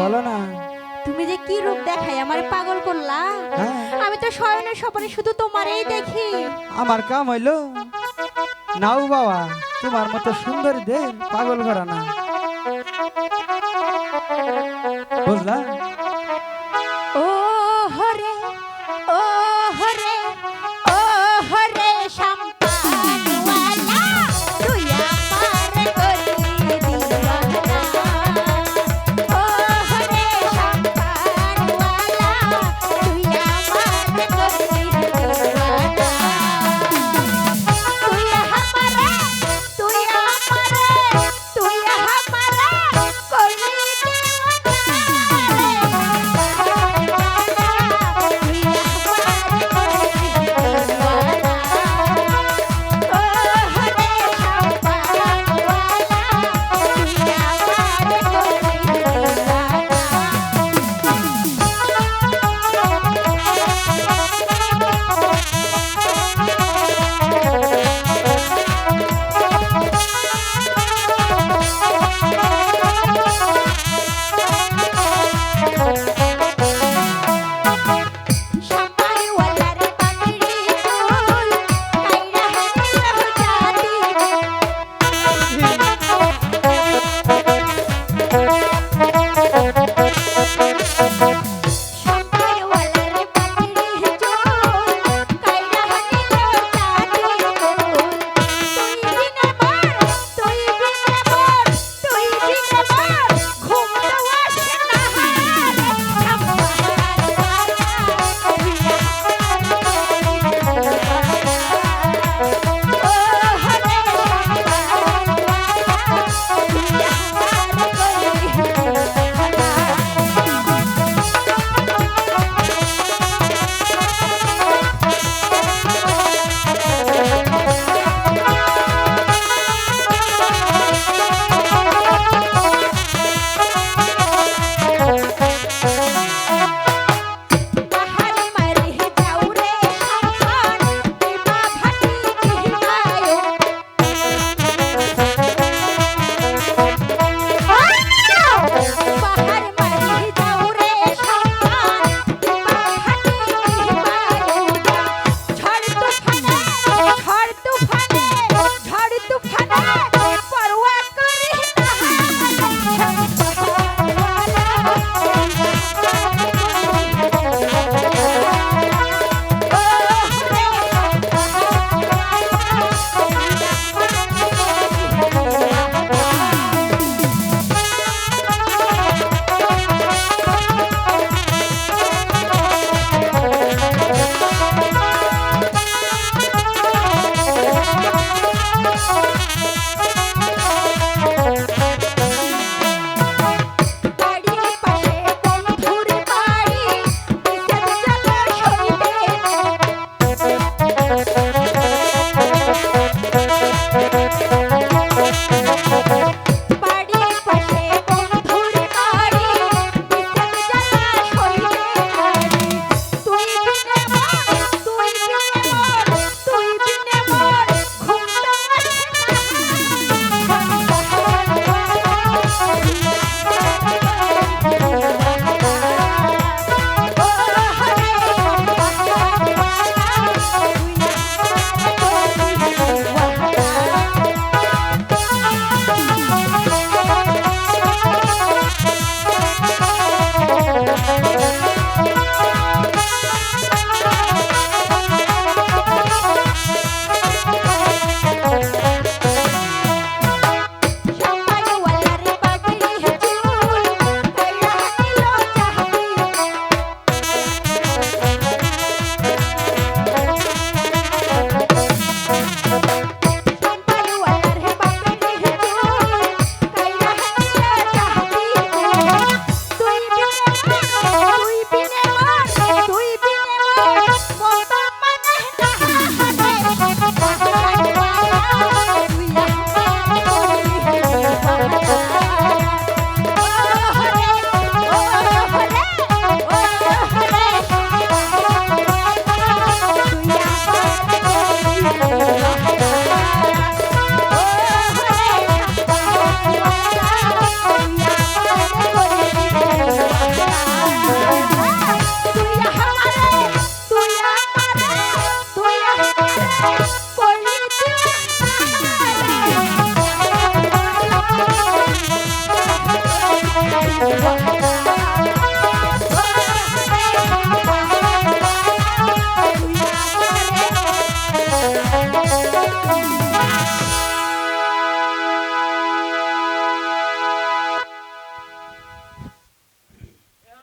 বলো না। তুমি যে কি রূপ দেখাই আমার পাগল করলা? হ্যাঁ। আমি তো শয়নের স্বপ্নে শুধু তোমারই দেখি। আমার কাম হইল নাও বাবা তোমার মতো সুন্দর দেহ পাগল করা না। বুঝলা?